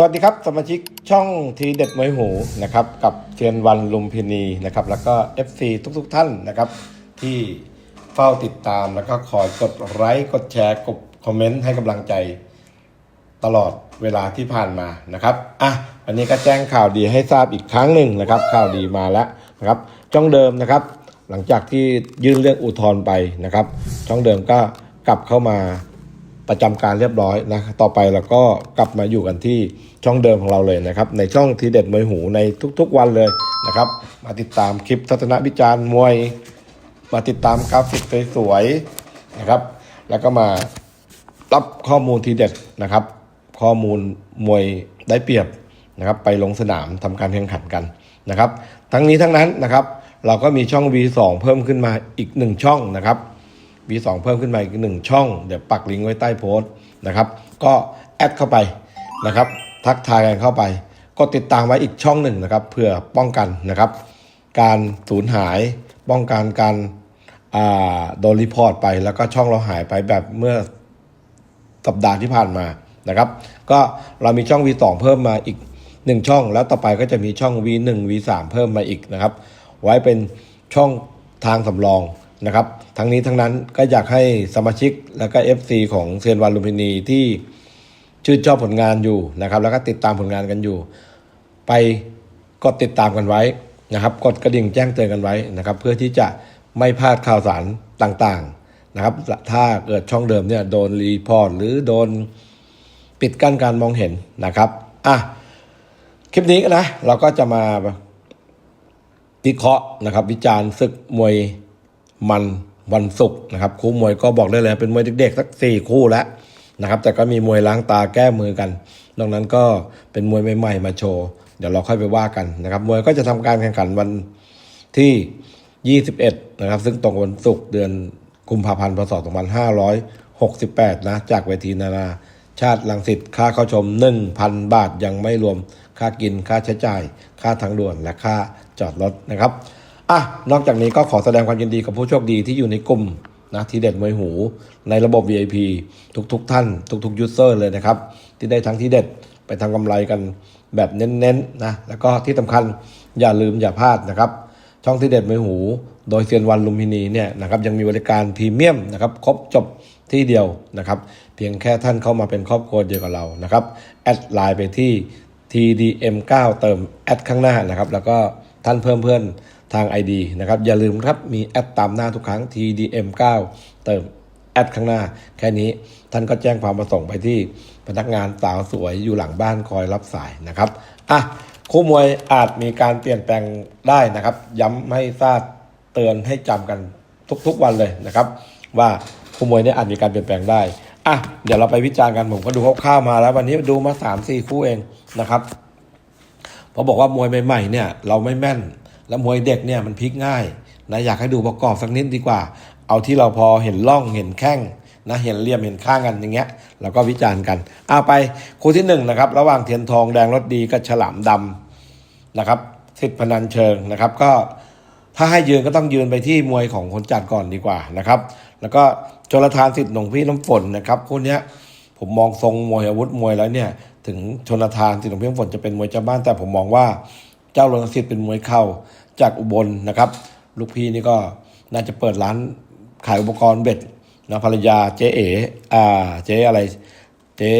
สวัสดีครับสมาชิกช่องทีเด็ดมวยหูนะครับกับเทียนวันลุมพินีนะครับแล้วก็ FC ทุกๆทท่านนะครับที่เฝ้าติดตามแล้วก็คอยกดไลค์กดแชร์กดคอมเมนต์ให้กำลังใจตลอดเวลาที่ผ่านมานะครับอะวันนี้ก็แจ้งข่าวดีให้ทราบอีกครั้งหนึ่งนะครับ ข่าวดีมาแล้วนะครับช่องเดิมนะครับ หลังจากที่ยื่นเรื่องอุทธรณ์ไปนะครับ ช่องเดิมก็กลับเข้ามา ประจำการเรียบร้อยนะต่อไปเราก็กลับมาอยู่กันที่ช่องเดิมของเราเลยนะครับ ในช่องทีเด็ดมวยหูในทุกๆวันเลยนะครับ มาติดตามคลิปทัศนวิจารณ์มวย มาติดตามกราฟิกสวยๆนะครับ แล้วก็มารับข้อมูลทีเด็ดนะครับ ข้อมูลมวยได้เปรียบนะครับ ไปลงสนามทำการแข่งขันกันนะครับ ทั้งนี้ทั้งนั้นนะครับ เราก็มีช่อง V2 เพิ่มขึ้นมาอีกหนึ่งช่องนะครับ V2 เพิ่มขึ้นมาอีกหนึ่งช่อง เดี๋ยวปักลิงก์ไว้ใต้โพสต์นะครับ ก็แอดเข้าไปนะครับ ทักทายกันเข้าไป ก็ติดตามไว้อีกช่องหนึ่งนะครับ เพื่อป้องกันนะครับ การสูญหาย ป้องกันการโดนรีพอร์ตไปแล้วก็ช่องเราหายไปแบบเมื่อสัปดาห์ที่ผ่านมานะครับ ก็เรามีช่อง V2 เพิ่มมาอีกหนึ่งช่อง แล้วต่อไปก็จะมีช่อง V1 V3 เพิ่มมาอีกนะครับ ไว้เป็นช่องทางสำรองนะครับ ทั้งนี้ทั้งนั้นก็อยากให้สมาชิกแล้วก็ FC ของเซียนวันลุมพินีที่ชื่นชอบผลงานอยู่นะครับ แล้วก็ติดตามผลงานกันอยู่ ไปกดติดตามกันไว้นะครับ กดกระดิ่งแจ้งเตือนกันไว้นะครับ เพื่อที่จะไม่พลาดข่าวสารต่างๆนะครับ ถ้าเกิดช่องเดิมเนี่ยโดนรีพอร์ตหรือโดนปิดกั้นการมองเห็นนะครับอะคลิปนี้นะเราก็จะมาวิเคราะห์นะครับ วิจารณ์ศึกมวยมัน วันศุกร์นะครับคู่มวยก็บอกได้เลยเป็นมวยเด็กๆสักสี่คู่แล้วนะครับแต่ก็มีมวยล้างตาแก้มือกันนอกนั้นก็เป็นมวยใหม่ๆมาโชว์ เดี๋ยวเราค่อยไปว่ากันนะครับมวยก็จะทำการแข่งขันวันที่ 21 นะครับ ซึ่งตรงวันศุกร์เดือนกุมภาพันธ์พศ2568 นะ จากเวทีนานาชาติลังสิตค่าเข้าชม 1,000 บาทยังไม่รวมค่ากินค่าใช้จ่าย ค่าทางด่วนและค่าจอดรถนะครับ อะนอกจากนี้ก็ขอแสดงความยินดีกับผู้โชคดีที่อยู่ในกลุ่มนะทีเด็ดมวยหูในระบบ VIP ทุกๆทท่าน ทุกๆยูเซอร์เลยนะครับ ที่ได้ทั้งที่เด็ดไปทำกำไรกันแบบเน้นๆนะแล้วก็ที่สำคัญอย่าลืมอย่าพลาดนะครับ ช่องที่เด็ดมวยหู โดยเซียนวันลุมพินีเนี่ยนะครับยังมีบริการพรีเมียมนะครับครบจบที่เดียวนะครับ เพียงแค่ท่านเข้ามาเป็นครอบครัวเดียวกับเรานะครับแอดไลน์ไปที่ TDM9 เติมแอดข้างหน้านะครับแล้วก็ท่านเพิ่มเพื่อน ทาง ID นะครับ อย่าลืมครับ มีแอดตามหน้าทุกครั้ง TDM9 เติมแอดข้างหน้า แค่นี้ท่านก็แจ้งความประสงค์ไปที่พนักงานสาวสวยอยู่หลังบ้านคอยรับสายนะครับอะคู่มวยอาจมีการเปลี่ยนแปลงได้นะครับ ย้ำให้ทราบเตือนให้จำกันทุกๆวันเลยนะครับ ว่าคู่มวยเนี่ยอาจมีการเปลี่ยนแปลงได้อะเดี๋ยวเราไปวิจารณ์กันผมก็ดูคร่าวๆมาแล้ว วันนี้ดูมาสามสี่คู่เองนะครับเพราบอกว่ามวยใหม่ๆเนี่ย เราไม่แม่น แล้วมวยเด็กเนี่ยมันพลิกง่ายนะอยากให้ดูประกอบสักนิดดีกว่า เอาที่เราพอเห็นล่องเห็นแข้งนะเห็นเหลี่ยมเห็นข้างกันอย่างเงี้ยเราก็วิจารณ์กันเอาไปคู่ที่หนึ่งนะครับ ระหว่างเทียนทองแดงรถดีกับฉลามดำนะครับสิทธิพนันเชิงนะครับ ก็ถ้าให้ยืนก็ต้องยืนไปที่มวยของคนจัดก่อนดีกว่านะครับ แล้วก็จรทานสิทธิ์หนงพี่น้ำฝนนะครับคู่เนี้ยผมมองทรงมวยอาวุธมวยแล้วเนี่ยถึงชนทานสิทธิ์ของพียงฝนจะเป็นมวยเจ้าบ้านแต่ผมมองว่า จ้ารณสิทธิ์เป็นมวยเข่าจากอุบลนะครับ ลูกพี่นี่ก็น่าจะเปิดร้านขายอุปกรณ์เบ็ดนะภรรยาเจ๊เอ๋อ่าเจ๊อะไรเจ๊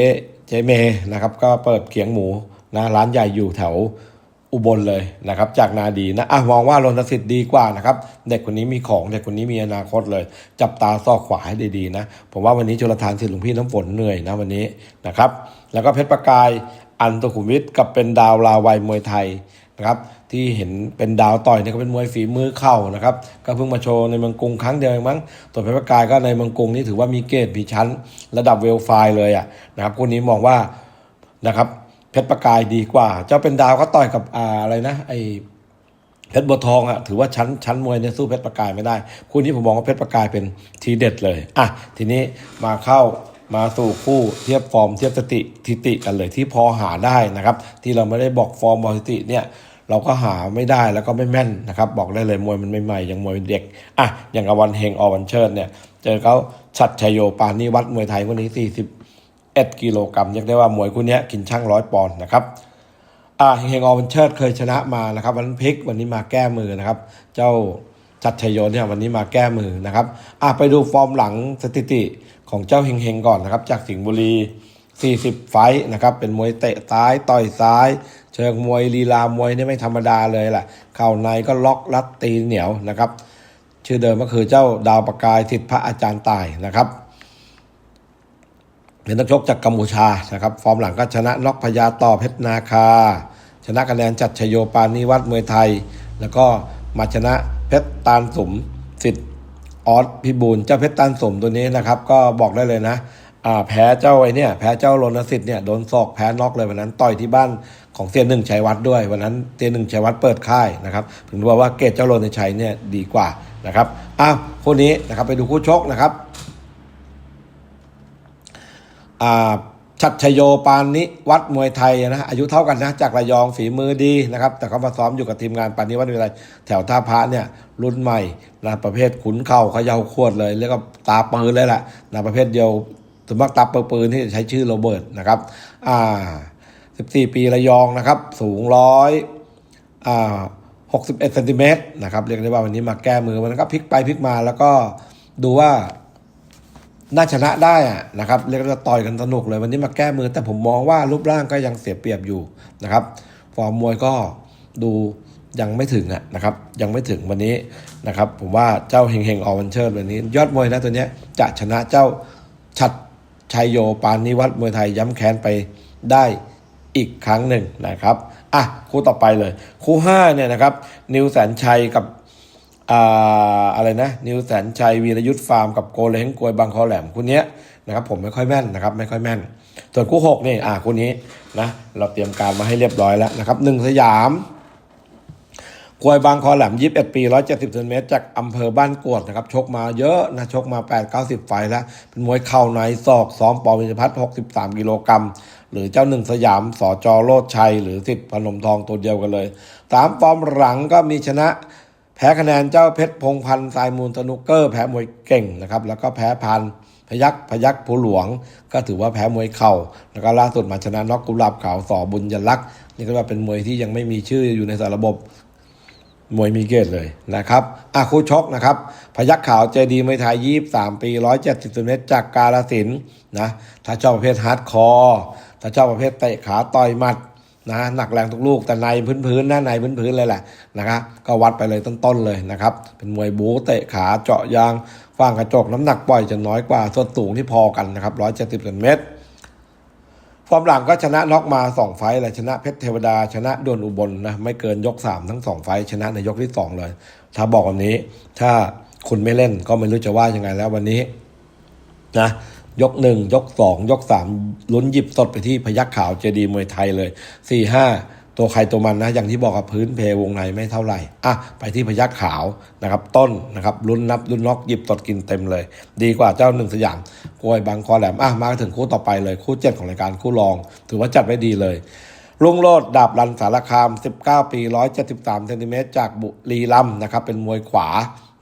เจ๊เมนะครับ ก็เปิดเขียงหมูนะร้านใหญ่อยู่แถวอุบลเลยนะครับ จากนาดีนะอะมองว่ารณสิทธิ์ดีกว่านะครับ เด็กคนนี้มีของเด็กคนนี้มีอนาคตเลย จับตาซอกขวาให้ดีๆนะผมว่าวันนี้ชลทานสิทธิ์หลวงพี่น้ำฝนเหนื่อยนะวันนี้นะครับ แล้วก็เพชรประกายอันตขุมวิทกับเป็นดาวลาวัยมวยไทย นะครับที่เห็นเป็นดาวต่อยเนี่ยก็เป็นมวยฝีมือเข่านะครับก็เพิ่งมาโชว์ในเมืองกรุงครั้งเดียวเองมั้งตัวเพชรประกายก็ในเมืองกรุงนี่ถือว่ามีเกรดมีชั้น ระดับเวลไฟเลยอะนะครับคู่นี้มองว่านะครับเพชรประกายดีกว่า เจ้าเป็นดาวก็ต่อยกับอ่าอะไรนะไอเพชรบัวทองอะถือว่าชั้นชั้นมวยเนี่ยสู้เพชรประกายไม่ได้ คู่นี้ผมมองว่าเพชรประกายเป็นทีเด็ดเลยอะทีนี้มาเข้ามาสู่คู่เทียบฟอร์มเทียบสติทิติกันเลยที่พอหาได้นะครับ ที่เราไม่ได้บอกฟอร์มบอลสติเนี่ย เราก็หาไม่ได้แล้วก็ไม่แม่นนะครับ บอกได้เลยมวยมันใหม่ๆยังมวยเด็กอะอย่างกับวันเฮงอวันเชิดเนี่ยเจอเขาชัดชัยโยปานิวัดมวยไทยคนนี้41กิโลกรัมเรียกได้ว่ามวยคู่นี้กินช่างร้อยปอนด์นะครับอ่าเฮงออวันเชิดเคยชนะมานะครับ วันพลิกวันนี้มาแก้มือนะครับ เจ้าจัดชัยโยเนี่ยวันนี้มาแก้มือนะครับอ่าไปดูฟอร์มหลังสถิติของเจ้าเฮงเฮงก่อนนะครับ จากสิงห์บุรี 40 ไฟท์นะครับ เป็นมวยเตะซ้ายต่อยซ้าย เชิงมวยลีลามวยนี่ไม่ธรรมดาเลยแหละเข่าในก็ล็อกรัดตีเหนียวนะครับ ชื่อเดิมก็คือเจ้าดาวประกายสิทธิพระอาจารย์ตายนะครับเป็นนักชกจากกัมพูชานะครับ ฟอร์มหลังก็ชนะน็อกพญาต่อเพชรนาคา ชนะคะแนนจัดชโยปานิวัตรมวยไทย แล้วก็มาชนะเพชรตาลสมสิทธิ์ออสพิบูลเจ้าเพชรตาลสมตัวนี้นะครับ ก็บอกได้เลยนะ แพ้เจ้าไอ้เนี่ยแพ้เจ้ารณสิทธิ์เนี่ยโดนศอกแพ้น็อกเลยวันนั้นต่อยที่บ้านของเซียนหนึ่งชัยวัฒน์ด้วย วันนั้นเซียนหนึ่งชัยวัฒน์เปิดค่ายนะครับถึงบอกว่าเกตเจ้ารณชัยเนี่ยดีกว่านะครับอ้าวคู่นี้นะครับไปดูคู่ชกนะครับอ่าชัดชโยปานนิวัดมวยไทยนะอายุเท่ากันนะจากระยองฝีมือดีนะครับ แต่เขามาซ้อมอยู่กับทีมงานปานนิวัดมวยไทยแถวท่าพระเนี่ยรุ่นใหม่นะประเภทขุนเข่าเขย่าขวดเลยเรียกว่าตาปืนเลยแหละนะประเภทเดียว สมมติตาปืนที่ใช้ชื่อโรเบิร์ตนะครับอ่า14 ปีระยองนะครับ สูงร้อยอ่า61เซนติเมตรนะครับเรียกได้ว่าวันนี้มาแก้มือมันก็พลิกไปพลิกมาแล้วก็ดูว่าน่าชนะได้อะนะครับเรียกว่าต่อยกันสนุกเลยวันนี้มาแก้มือแต่ผมมองว่ารูปร่างก็ยังเสียเปรียบอยู่นะครับฟอร์มมวยก็ดูยังไม่ถึงอะนะครับยังไม่ถึงวันนี้นะครับผมว่าเจ้าเฮงเฮงออวันเชิดวันนี้ ยอดมวยนะตัวเนี้ยจะชนะเจ้าชัด ชัยโยปานนิวัฒน์มวยไทยย้ำแค้นไปได้อีกครั้งหนึ่งนะครับอะคู่ต่อไปเลย คู่ห้าเนี่ยนะครับ นิวแสนชัยกับอ่าอะไรนะ นิวแสนชัยวีรยุทธฟาร์มกับโกเล้งกวยบางคอแหลมคู่เนี้ยนะครับผมไม่ค่อยแม่นนะครับไม่ค่อยแม่น ส่วนคู่หกนี่อ่าคู่นี้นะเราเตรียมการมาให้เรียบร้อยแล้วนะครับหนึ่งสยาม กวยบางคอแหลมยี่สิบเอ็ดปีร้อยเจ็ดสิบเซนเมตร จากอำเภอบ้านกวดนะครับ ชกมาเยอะนะ ชกมาแปดเก้าสิบไฟแล้ว เป็นมวยเข่าในศอกซ้อมปอวินพัฒน์หกสิบสามกิโลกรัม หรือเจ้าหนึ่งสยามสอจอโลดชัย หรือสิทธิ์พนมทองตัวเดียวกันเลย สามฟอร์มหลังก็มีชนะ แพ้คะแนนเจ้าเพชรพงพันธ์สายมูลสนุกเกอร์ แพ้มวยเก่งนะครับ แล้วก็แพ้พันธ์พยักพยักผู้หลวง ก็ถือว่าแพ้มวยเข่า แล้วก็ล่าสุดมาชนะน็อกกุหลาบขาวสอบุญยลักษณ์นี่ก็ว่าเป็นมวยที่ยังไม่มีชื่ออยู่ในสารระบบ มวยมีเกตเลยนะครับอะคู่ชกนะครับ พยักขาวเจดีมวยไทยยี่สามปีร้อยเจ็ดสิบเซนเมตรจากกาลสินนะ ถ้าชอบประเภทฮาร์ดคอร์ ถ้าชอบประเภทเตะขาต่อยหมัดนะ หนักแรงทุกลูกแต่ในพื้นๆนะในพื้นๆเลยแหละนะครับ ก็วัดไปเลยต้นๆเลยนะครับ เป็นมวยบูเตะขาเจาะยางฟางกระจกน้ำหนักปล่อยจะน้อยกว่าส่วนสูงที่พอกันนะครับร้อยเจ็ดสิบเซนเมตร ฟอร์มหลังก็ชนะน็อกมาสองไฟต์เลยชนะเพชรเทวดา ชนะดวนอุบลนะไม่เกินยกสามทั้งสองไฟต์ชนะในยกที่สองเลย ถ้าบอกวันนี้ ถ้าคุณไม่เล่นก็ไม่รู้จะว่ายังไงแล้ววันนี้นะยกหนึ่งยกสองยกสามลุ้นหยิบสดไปที่พยักขาวเจดีมวยไทยเลยสี่ห้า ตัวใครตัวมันนะอย่างที่บอกกับพื้นเพวงในไม่เท่าไหร่อะไปที่พยักขาวนะครับ ต้นนะครับลุ้นนับลุ้นน็อกหยิบสดกินเต็มเลย ดีกว่าเจ้าหนึ่งสยามกล้วยบางคอแหลมอะมาถึงคู่ต่อไปเลยคู่เจ็ดของรายการคู่รอง ถือว่าจัดไว้ดีเลยลุงโลดดาบรันสารคาม 19 ปี 173เซนติเมตรจากบุรีรัมนะครับ เป็นมวยขวา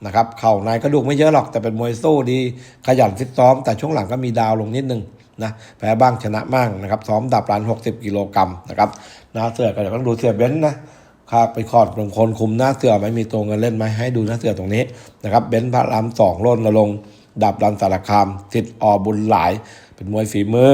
นะครับ เข่าในกระดูกไม่เยอะหรอก แต่เป็นมวยสู้ดี ขยันฟิตซ้อม แต่ช่วงหลังก็มีดาวลงนิดนึง นะแพ้บ้างชนะบ้างนะครับซ้อมดับรัน60 กิโลกรัมนะครับหน้าเสือก็เดี๋ยวต้องดูเสือเบนซ์นะข้าไปคอดบางคนคุมหน้าเสือไหม่มีตัวเงินเล่นไหมให้ดูหน้าเสือตรงนี้นะครับเบนซ์พระรามสองร่นรงค์ดาบรันสารคามสิทธิ์อบุญหลาย เป็นมวยฝีมือ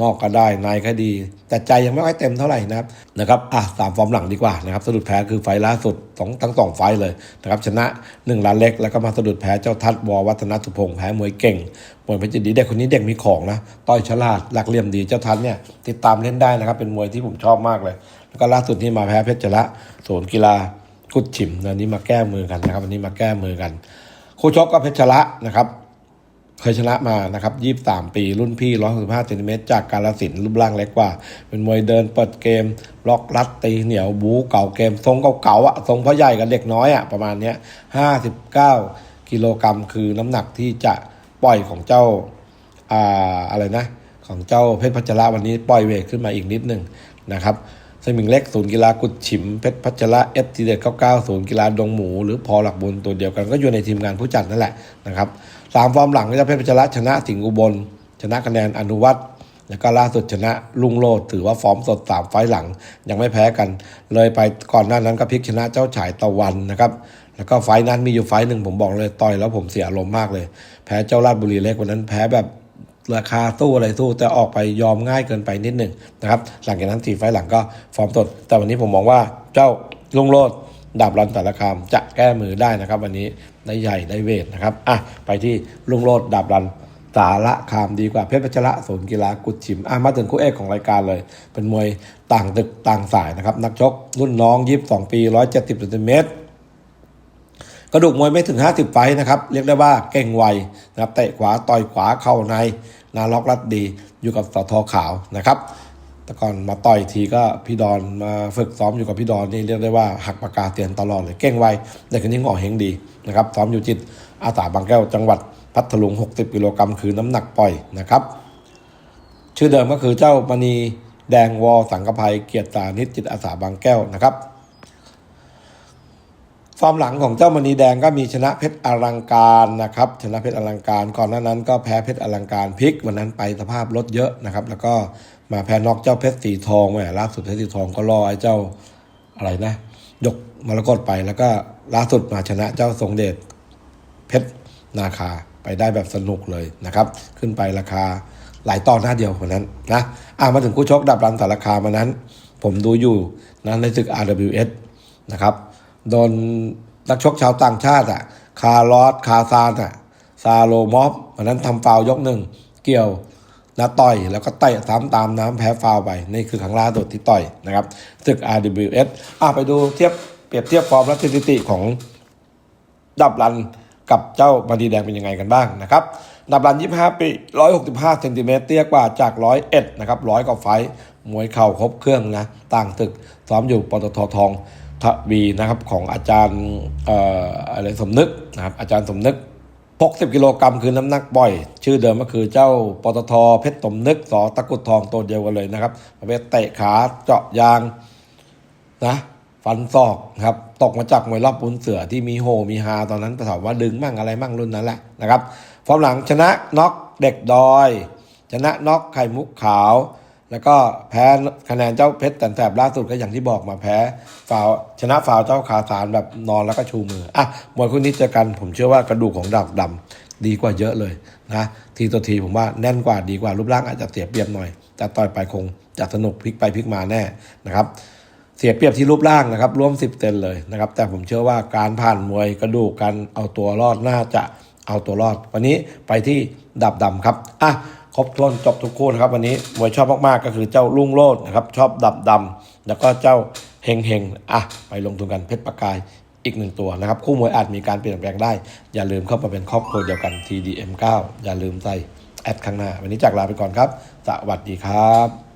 นอกก็ได้ในก็ดี แต่ใจยังไม่ค่อยเต็มเท่าไหร่นะครับนะครับอะสามฟอร์มหลังดีกว่านะครับสะดุดแพ้คือไฟล่าสุดสองทั้งสองไฟเลยนะครับชนะหนึ่งล้านเล็กแล้วก็มาสะดุดแพ้เจ้าทัดววัฒนสุพงษ์แพ้มวยเก่งมวยเพชรดีเด็กคนนี้เด็กมีของนะต่อยฉลาดหลักเหลี่ยมดีเจ้าทัดเนี่ยติดตามเล่นได้นะครับเป็นมวยที่ผมชอบมากเลย แล้วก็ล่าสุดที่มาแพ้เพชรจระศูนย์กีฬากุดฉิมวันนี้มาแก้มือกันนะครับวันนี้มาแก้มือกันคู่ชกก็เพชรจระนะครับ เคยชนะมานะครับ23 ปี รุ่นพี่ 165เซนติเมตรจากกาลสินรูปร่างเล็กกว่า เป็นมวยเดินเปิดเกม ล็อกรัดตีเหนียวบูเก่าเกม ทรงเก่าๆอะทรงพ่อใหญ่กับเด็กน้อยอะประมาณเนี้ย59 กิโลกรัมคือน้ำหนักที่จะปล่อยของเจ้าอ่าอะไรนะ ของเจ้าเพชรพัชระวันนี้ปล่อยเวทขึ้นมาอีกนิดหนึ่งนะครับสมิงเล็กศูนย์กีฬากุดฉิมเพชรพัชระเอสทีเด็ดเก้าเก้าศูนย์กีฬาดงหมู หรือพอหลักบุญตัวเดียวกันก็อยู่ในทีมงานผู้จัดนั่นแหละนะครับ สามฟอร์มหลังก็จะเพชรพัชระชนะสิงห์อุบล ชนะคะแนนอนุวัตรแล้วก็ล่าสุดชนะลุงโลดถือว่าฟอร์มสดสามไฟล์หลังยังไม่แพ้กัน เลยไปก่อนหน้านั้นก็พลิกชนะเจ้าฉายตะวันนะครับแล้วก็ไฟนั้นมีอยู่ไฟหนึ่งผมบอกเลยต่อยแล้วผมเสียอารมณ์มากเลย แพ้เจ้าราชบุรีเล็กวันนั้นแพ้แบบราคาสู้อะไรสู้แต่ออกไปยอมง่ายเกินไปนิดหนึ่งนะครับหลังจากนั้นสี่ไฟล์หลังก็ฟอร์มสดแต่วันนี้ผมมองว่าเจ้าลุงโลด ดาบรันแต่ละคามจะแก้มือได้นะครับ วันนี้ได้ใหญ่ได้เวทนะครับอะไปที่ลุงโลดดาบรันสาระคามดีกว่าเพชรพัชระศูนกีฬากุดชิมอะมาถึงคู่เอกของรายการเลย เป็นมวยต่างตึกต่างสายนะครับ นักชกรุ่นน้องยีิบสองปีร้อยเจ็ดสิบเซนติเมตรกระดูกมวยไม่ถึง 50 ไฟนะครับ เรียกได้ว่าเก่งไวนะครับเตะขวาต่อยขวาเข้าใน นาล็อกรัดดีอยู่กับสทขาวนะครับ แต่ก่อนมาต่อยทีก็พี่ดอนมาฝึกซ้อมอยู่กับพี่ดอนนี่เรียกได้ว่าหักปากกาเตียนตลอดเลยเก่งไวแต่คนนี้หงอเฮงดีนะครับซ้อมอยู่จิตอาสาบางแก้วจังหวัดพัทลุง 60 กิโลกรัมคือน้ำหนักปล่อยนะครับ ชื่อเดิมก็คือเจ้ามณีแดงวอสังกภัยเกียรติสานิตจิตอาสาบางแก้วนะครับ ฟอร์มหลังของเจ้ามณีแดงก็มีชนะเพชรอลังการนะครับชนะเพชรอลังการก่อนหน้านั้นก็แพ้เพชรอลังการพลิกวันนั้นไปสภาพลดเยอะนะครับ แล้วก็มาแพ้นอกเจ้าเพชรสีทองแหมล่าสุดเพชรสีทองก็รอไอ้เจ้าอะไรนะยกมรกตไปแล้วก็ล่าสุดมาชนะเจ้าทรงเดชเพชรนาคาไปได้แบบสนุกเลยนะครับ ขึ้นไปราคาหลายต่อหน้าเดียวคนนั้นนะอะมาถึงคู่ชกดับรันสารคามานั้น ผมดูอยู่นะในศึก RWS นะครับ โดนนักชกชาวต่างชาติอะ คาร์ลอสคาซานอะ ซาโลมอฟวันนั้นทำฟาวยกหนึ่ง เกี่ยวนะต่อย แล้วก็เตะซ้ำตามน้ำแพ้ฟาวไป นี่คือครั้งล่าสุดที่ต่อยนะครับศึก RWS อะไปดูเทียบเปรียบเทียบฟอร์มและสถิติของดับรันกับเจ้ามาดีแดงเป็นยังไงกันบ้างนะครับ ดับรัน 25 ปี 165 เซนติเมตรเตี้ยกว่าจาก 101 นะครับร้อยกว่าไฟ มวยเข่าครบเครื่องนะ ต่างตึก ซ้อมอยู่ปตททอง ทวีนะครับของอาจารย์ออะไรสมนึกนะครับอาจารย์สมนึก60กิโลกรัมคือน้ำหนักป่อย ชื่อเดิมก็คือเจ้าปตทเพชรสมนึกสอตะกุดทองตัวเดียวกันเลยนะครับประเภทเตะขาเจาะยางนะฟันศอกครับตกมาจากมวยรอบปุนเสือที่มีโฮมีฮาตอนนั้นถามว่าดึงมั่งอะไรมั่งรุ่นนั้นแหละนะครับฟอร์มหลังชนะน็อกเด็กดอย ชนะน็อกไข่มุกขาว แล้วก็แพ้คะแนนเจ้าเพชรแต่แสบล่าสุดก็อย่างที่บอกมาแพ้ฟาวชนะฟาวเจ้าขาสารแบบนอนแล้วก็ชูมืออะมวยคู่นี้เจอกันผมเชื่อว่ากระดูกของดักดำดีกว่าเยอะเลยนะทีต่อทีผมว่าแน่นกว่าดีกว่ารูปร่างอาจจะเสียเปรียบหน่อย แต่ต่อยไปคงจะสนุกพลิกไปพลิกมาแน่นะครับ เสียเปรียบที่รูปร่างนะครับร่วม 10เซนเลยนะครับแต่ผมเชื่อว่าการผ่านมวยกระดูกการเอาตัวรอดน่าจะเอาตัวรอด วันนี้ไปที่ดับดำครับอะ ครบถ้วนจบทุกคู่นะครับ วันนี้มวยชอบมากๆก็คือเจ้าลุงโลดนะครับ ชอบดับดำแล้วก็เจ้าเฮงเฮงอะไปลงทุนกันเพชรประกายอีกหนึ่งตัวนะครับ คู่มวยอาจมีการเปลี่ยนแปลงได้ อย่าลืมเข้ามาเป็นครอบครัวเดียวกัน TDM9 อย่าลืมใส่แอดข้างหน้า วันนี้จากลาไปก่อนครับ สวัสดีครับ